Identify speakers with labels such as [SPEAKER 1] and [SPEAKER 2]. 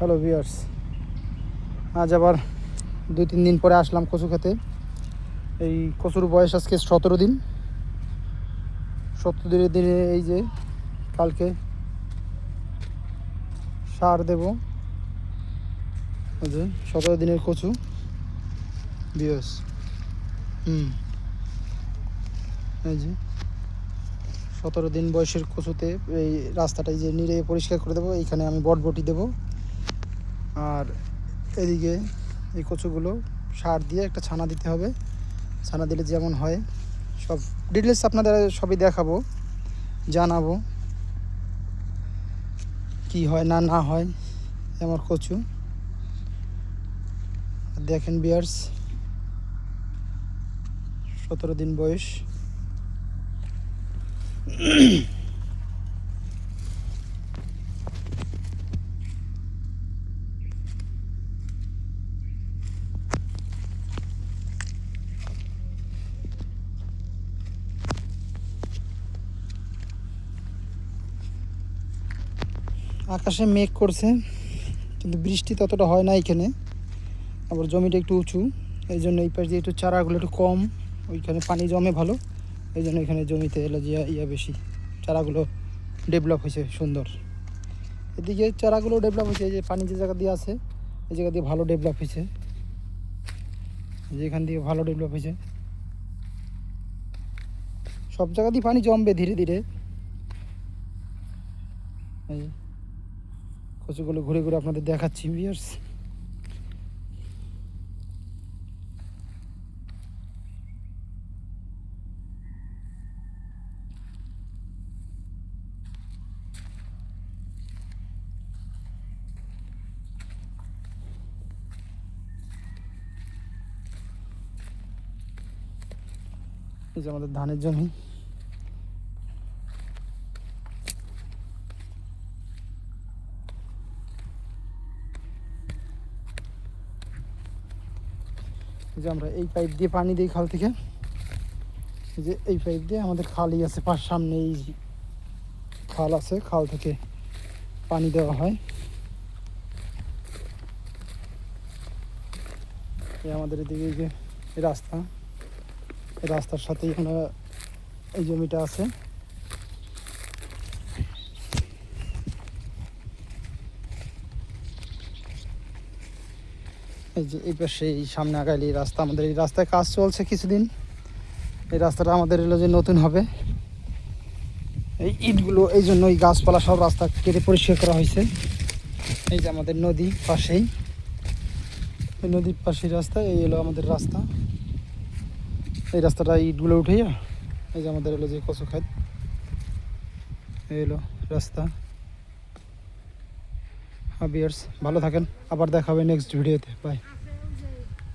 [SPEAKER 1] Hello viewers আজ আবার দুই, তিন দিন পরে আসলাম কচু খেতে। এই কচুর বয়স আজকে সতেরো দিন। সতেরো দিনের দিনে এই যে কালকে সার দেব। যে সতেরো দিনের কচু। ভিউয়ার্স হুম। এই যে সতেরো দিন বয়সের কচুতে এই রাস্তাটা যে নিড়ে পরিষ্কার করে দেবো। এইখানে আমি বটবটি দেবো। আর এদিকে এই কচুগুলো সার দিয়ে একটা ছানা দিতে হবে। ছানা দিলে যেমন হয়। সব ডিটেলস আপনাদের সবই দেখাবো, জানাব। কি হয় না না হয় আমার কচু। দেখেন বিয়ার্স সতেরো দিন বয়স। আকাশে মেঘ করছে, কিন্তু বৃষ্টি ততটা হয় না এখানে। আবার জমিটা একটু উঁচু, এই জন্য এই পাশ দিয়ে একটু চারাগুলো একটু কম, ওইখানে পানি জমে ভালো। এই জন্য এখানে জমিতে এলাজিয়া ইয়া বেশি। চারাগুলো ডেভেলপ হয়েছে সুন্দর। এদিকে চারাগুলো ডেভেলপ হয়েছে, এই যে পানি যে জায়গা দিয়ে আছে, এই জায়গা দিয়ে ভালো ডেভেলপ হয়েছে। যেখান দিয়ে ভালো ডেভেলপ হয়েছে। সব জায়গা দিয়ে পানি জমবে ধীরে ধীরে। এই কচুগুলো ঘুরে ঘুরে আপনাদের দেখাচ্ছি ভিউয়ার্স এই যে আমাদের ধানের জমি। যে আমরা এই পাইপ দিয়ে পানি দিই খাল থেকে। যে এই পাইপ দিয়ে আমাদের খালই আছে, পাশ সামনে এই খাল আছে, খাল থেকে পানি দেওয়া হয়। আমাদের এদিকে যে রাস্তা রাস্তার সাথেই আমরা এই জমিটা আছে। এই যে, এই পাশে এই সামনে আগাইলে এই রাস্তা, আমাদের এই রাস্তায় কাজ চলছে কিছুদিন। এই রাস্তাটা আমাদের এলো যে নতুন হবে। এই ইটগুলো, এই জন্য এই গাছপালা সব রাস্তা কেটে পরিষ্কার করা হয়েছে। এই যে আমাদের নদী পাশেই। এই নদীর পাশেই রাস্তা, এই এলো আমাদের রাস্তা। এই রাস্তাটা ইটগুলো উঠাইয়া, এই যে আমাদের এলো যে কচু এই এলো রাস্তা। হ্যাঁ বিয়ার্স ভালো থাকেন। আবার দেখা হবে নেক্সট ভিডিওতে বাই